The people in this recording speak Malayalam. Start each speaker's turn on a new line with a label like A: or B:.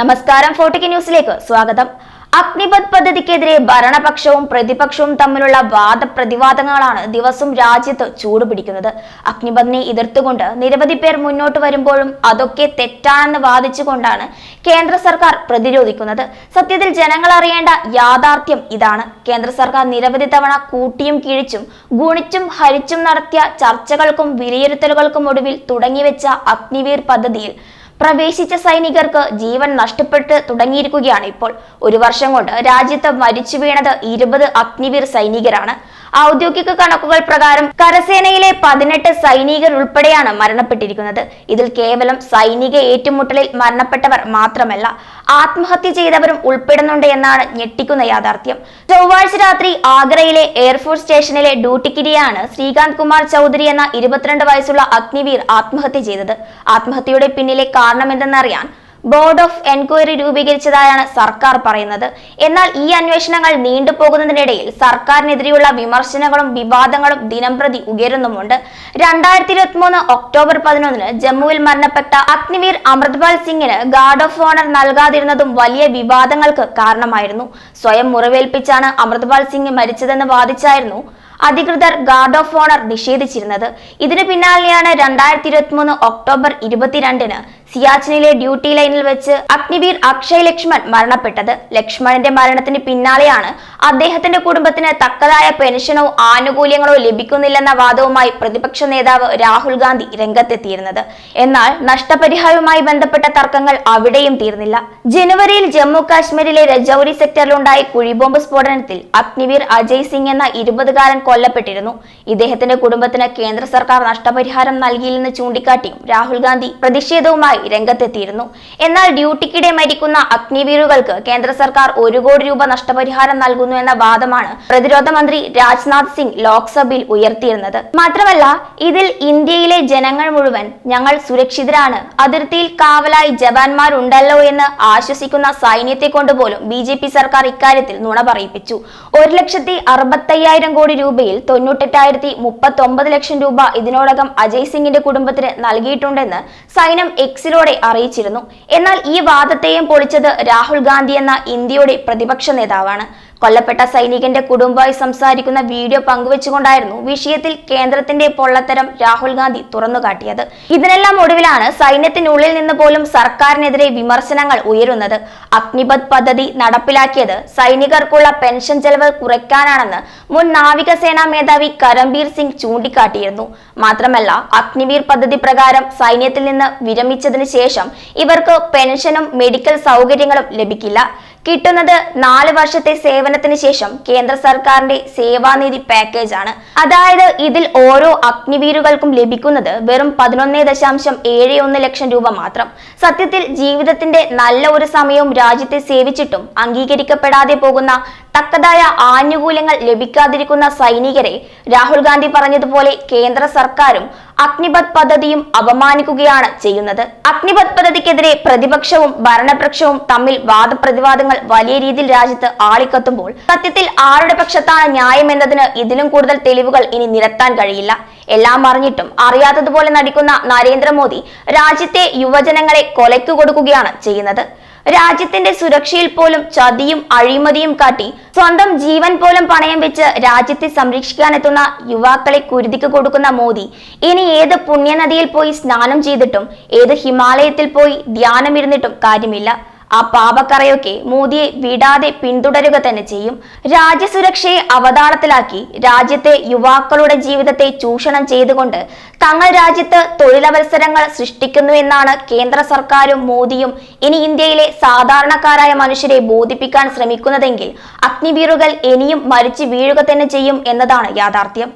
A: നമസ്കാരം ഫോർട്ടിക്ക് ന്യൂസിലേക്ക് സ്വാഗതം. അഗ്നിപത് പദ്ധതിക്കെതിരെ ഭരണപക്ഷവും പ്രതിപക്ഷവും തമ്മിലുള്ള വാദപ്രതിവാദങ്ങളാണ് ദിവസം രാജ്യത്ത് ചൂടുപിടിക്കുന്നത്. അഗ്നിപഥിനെ എതിർത്തുകൊണ്ട് നിരവധി പേർ മുന്നോട്ട് വരുമ്പോഴും അതൊക്കെ തെറ്റാണെന്ന് വാദിച്ചുകൊണ്ടാണ് കേന്ദ്ര സർക്കാർ പ്രതിരോധിക്കുന്നത്. സത്യത്തിൽ ജനങ്ങൾ അറിയേണ്ട യാഥാർത്ഥ്യം ഇതാണ്. കേന്ദ്ര സർക്കാർ നിരവധി തവണ കൂട്ടിയും കിഴിച്ചും ഗുണിച്ചും ഹരിച്ചും നടത്തിയ ചർച്ചകൾക്കും വിലയിരുത്തലുകൾക്കും ഒടുവിൽ തുടങ്ങിവെച്ച അഗ്നിവീർ പദ്ധതിയിൽ പ്രവേശിച്ച സൈനികർക്ക് ജീവൻ നഷ്ടപ്പെട്ട് തുടങ്ങിയിരിക്കുകയാണ് ഇപ്പോൾ. ഒരു വർഷം കൊണ്ട് രാജ്യത്ത് മരിച്ചു വീണത് ഇരുപത് അഗ്നിവീർ സൈനികരാണ്. ഔദ്യോഗിക കണക്കുകൾ പ്രകാരം കരസേനയിലെ പതിനെട്ട് സൈനികർ ഉൾപ്പെടെയാണ് മരണപ്പെട്ടിരിക്കുന്നത്. ഇതിൽ കേവലം സൈനിക ഏറ്റുമുട്ടലിൽ മരണപ്പെട്ടവർ മാത്രമല്ല ആത്മഹത്യ ചെയ്തവരും ഉൾപ്പെടുന്നുണ്ട് എന്നാണ് ഞെട്ടിക്കുന്ന യാഥാർത്ഥ്യം. ചൊവ്വാഴ്ച രാത്രി ആഗ്രയിലെ എയർഫോഴ്സ് സ്റ്റേഷനിലെ ഡ്യൂട്ടിക്കിരിയാണ് ശ്രീകാന്ത് കുമാർ ചൗധരി എന്ന ഇരുപത്തിരണ്ട് വയസ്സുള്ള അഗ്നിവീർ ആത്മഹത്യ ചെയ്തത്. ആത്മഹത്യയുടെ പിന്നിലെ കാരണമെന്തെന്നറിയാൻ ബോർഡ് ഓഫ് എൻക്വയറി രൂപീകരിച്ചതായാണ് സർക്കാർ പറയുന്നത്. എന്നാൽ ഈ അന്വേഷണങ്ങൾ നീണ്ടുപോകുന്നതിനിടയിൽ സർക്കാരിനെതിരെയുള്ള വിമർശനങ്ങളും വിവാദങ്ങളും ദിനംപ്രതി ഉയരുന്നുമുണ്ട്. രണ്ടായിരത്തി ഇരുപത്തി മൂന്ന് ഒക്ടോബർ പതിനൊന്നിന് ജമ്മുവിൽ മരണപ്പെട്ട അഗ്നിവീർ അമൃത്പാൽ സിംഗിന് ഗാർഡ് ഓഫ് ഓണർ നൽകാതിരുന്നതും വലിയ വിവാദങ്ങൾക്ക് കാരണമായിരുന്നു. സ്വയം മുറിവേൽപ്പിച്ചാണ് അമൃത്പാൽ സിംഗ് മരിച്ചതെന്ന് വാദിച്ചായിരുന്നു അധികൃതർ ഗാർഡ് ഓഫ് ഓണർ നിഷേധിച്ചിരുന്നത്. ഇതിനു പിന്നാലെയാണ് രണ്ടായിരത്തി ഇരുപത്തി മൂന്ന് ഒക്ടോബർ ഇരുപത്തിരണ്ടിന് സിയാച്ചിനിലെ ഡ്യൂട്ടി ലൈനിൽ വെച്ച് അഗ്നിവീർ അക്ഷയ് ലക്ഷ്മൺ മരണപ്പെട്ടത്. ലക്ഷ്മണന്റെ മരണത്തിന് പിന്നാലെയാണ് അദ്ദേഹത്തിന്റെ കുടുംബത്തിന് തക്കതായ പെൻഷനോ ആനുകൂല്യങ്ങളോ ലഭിക്കുന്നില്ലെന്ന വാദവുമായി പ്രതിപക്ഷ നേതാവ് രാഹുൽ ഗാന്ധി രംഗത്തെത്തിയിരുന്നത്. എന്നാൽ നഷ്ടപരിഹാരവുമായി ബന്ധപ്പെട്ട തർക്കങ്ങൾ അവിടെയും തീർന്നില്ല. ജനുവരിയിൽ ജമ്മു കാശ്മീരിലെ രജൌരി സെക്ടറിലുണ്ടായ കുഴിബോംബ് സ്ഫോടനത്തിൽ അഗ്നിവീർ അജയ് സിംഗ് എന്ന ഇരുപതുകാരൻ കൊല്ലപ്പെട്ടിരുന്നു. ഇദ്ദേഹത്തിന്റെ കുടുംബത്തിന് കേന്ദ്ര സർക്കാർ നഷ്ടപരിഹാരം നൽകിയില്ലെന്ന് ചൂണ്ടിക്കാട്ടിയും രാഹുൽ ഗാന്ധി പ്രതിഷേധവുമായി രംഗത്തെത്തിയിരുന്നു. എന്നാൽ ഡ്യൂട്ടിക്കിടെ മരിക്കുന്ന അഗ്നിവീരുകൾക്ക് കേന്ദ്ര സർക്കാർ ഒരു കോടി രൂപ നഷ്ടപരിഹാരം നൽകുന്നു എന്ന വാദമാണ് പ്രതിരോധ മന്ത്രി രാജ്നാഥ് സിംഗ് ലോക്സഭയിൽ ഉയർത്തിയിരുന്നത്. മാത്രമല്ല ഇതിൽ ഇന്ത്യയിലെ ജനങ്ങൾ മുഴുവൻ ഞങ്ങൾ സുരക്ഷിതരാണ്. അതിർത്തിയിൽ കാവലായി ജവാന്മാരുണ്ടല്ലോ എന്ന് ആശ്വസിക്കുന്ന സൈന്യത്തെ കൊണ്ടുപോലും ബി ജെ പി സർക്കാർ ഇക്കാര്യത്തിൽ നുണ പറയിപ്പിച്ചു. ഒരു ലക്ഷത്തി അറുപത്തയ്യായിരം കോടി രൂപയിൽ തൊണ്ണൂറ്റെട്ടായിരത്തി മുപ്പത്തി ഒമ്പത് ലക്ഷം രൂപ ഇതിനോടകം അജയ് സിംഗിന്റെ കുടുംബത്തിന് നൽകിയിട്ടുണ്ടെന്ന് സൈന്യം എക്സിലൂടെ അറിയിച്ചിരുന്നു. എന്നാൽ ഈ വാദത്തെയും പൊളിച്ചത് രാഹുൽ ഗാന്ധി എന്ന ഇന്ത്യയുടെ പ്രതിപക്ഷ നേതാവാണ്. കൊല്ലപ്പെട്ട സൈനികന്റെ കുടുംബമായി സംസാരിക്കുന്ന വീഡിയോ പങ്കുവെച്ചുകൊണ്ടായിരുന്നു വിഷയത്തിൽ കേന്ദ്രത്തിന്റെ പൊള്ളത്തരം രാഹുൽ ഗാന്ധി തുറന്നുകാട്ടിയത്. ഇതിനെല്ലാം ഒടുവിലാണ് സൈന്യത്തിനുള്ളിൽ നിന്ന് പോലും സർക്കാരിനെതിരെ വിമർശനങ്ങൾ ഉയരുന്നത്. അഗ്നിപത് പദ്ധതി നടപ്പിലാക്കിയത് സൈനികർക്കുള്ള പെൻഷൻ ചെലവ് കുറയ്ക്കാനാണെന്ന് മുൻ നാവികസേനാ മേധാവി കരംബീർ സിംഗ് ചൂണ്ടിക്കാട്ടിയിരുന്നു. മാത്രമല്ല അഗ്നിവീർ പദ്ധതി പ്രകാരം സൈന്യത്തിൽ നിന്ന് വിരമിച്ചതിന് ശേഷം ഇവർക്ക് പെൻഷനും മെഡിക്കൽ സൗകര്യങ്ങളും ലഭിക്കില്ല. കിട്ടുന്നത് നാല് വർഷത്തെ സേവനത്തിന് ശേഷം കേന്ദ്ര സർക്കാരിന്റെ സേവാനിധി പാക്കേജ് ആണ്. അതായത് ഇതിൽ ഓരോ അഗ്നിവീരുകൾക്കും ലഭിക്കുന്നത് വെറും പതിനൊന്ന് ദശാംശം ഏഴ് ഒന്ന് ലക്ഷം രൂപ മാത്രം. സത്യത്തിൽ ജീവിതത്തിന്റെ നല്ല ഒരു സമയവും രാജ്യത്തെ സേവിച്ചിട്ടും അംഗീകരിക്കപ്പെടാതെ പോകുന്ന തക്കതായ ആനുകൂല്യങ്ങൾ ലഭിക്കാതിരിക്കുന്ന സൈനികരെ രാഹുൽ ഗാന്ധി പറഞ്ഞതുപോലെ കേന്ദ്ര സർക്കാരും അഗ്നിപത് പദ്ധതിയും അപമാനിക്കുകയാണ് ചെയ്യുന്നത്. അഗ്നിപത് പദ്ധതിക്കെതിരെ പ്രതിപക്ഷവും ഭരണപക്ഷവും തമ്മിൽ വാദപ്രതിവാദങ്ങൾ വലിയ രീതിയിൽ രാജ്യത്ത് ആളിക്കത്തുമ്പോൾ സത്യത്തിൽ ആരുടെ പക്ഷത്താണ് ന്യായം എന്നതിന് ഇതിലും കൂടുതൽ തെളിവുകൾ ഇനി നിരത്താൻ കഴിയില്ല. എല്ലാം അറിഞ്ഞിട്ടും അറിയാത്തതുപോലെ നടിക്കുന്ന നരേന്ദ്രമോദി രാജ്യത്തെ യുവജനങ്ങളെ കൊലയ്ക്കു കൊടുക്കുകയാണ് ചെയ്യുന്നത്. രാജ്യത്തിന്റെ സുരക്ഷയിൽ പോലും ചതിയും അഴിമതിയും കാട്ടി സ്വന്തം ജീവൻ പോലും പണയം വെച്ച് രാജ്യത്തെ സംരക്ഷിക്കാനെത്തുന്ന യുവാക്കളെ കുരുതിക്ക് കൊടുക്കുന്ന മോദി ഇനി ഏത് പുണ്യനദിയിൽ പോയി സ്നാനം ചെയ്തിട്ടും ഏത് ഹിമാലയത്തിൽ പോയി ധ്യാനം ധ്യാനമിരുന്നിട്ടും കാര്യമില്ല. ആ പാപക്കറയൊക്കെ മോദിയെ വിടാതെ പിന്തുടരുക തന്നെ ചെയ്യും. രാജ്യസുരക്ഷയെ അവതാളത്തിലാക്കി രാജ്യത്തെ യുവാക്കളുടെ ജീവിതത്തെ ചൂഷണം ചെയ്തുകൊണ്ട് തങ്ങൾ രാജ്യത്ത് തൊഴിലവസരങ്ങൾ സൃഷ്ടിക്കുന്നു എന്നാണ് കേന്ദ്ര സർക്കാരും മോദിയും ഇനി ഇന്ത്യയിലെ സാധാരണക്കാരായ മനുഷ്യരെ ബോധിപ്പിക്കാൻ ശ്രമിക്കുന്നതെങ്കിൽ അഗ്നിവീറുകൾ ഇനിയും മരിച്ചു വീഴുക തന്നെ ചെയ്യും എന്നതാണ് യാഥാർത്ഥ്യം.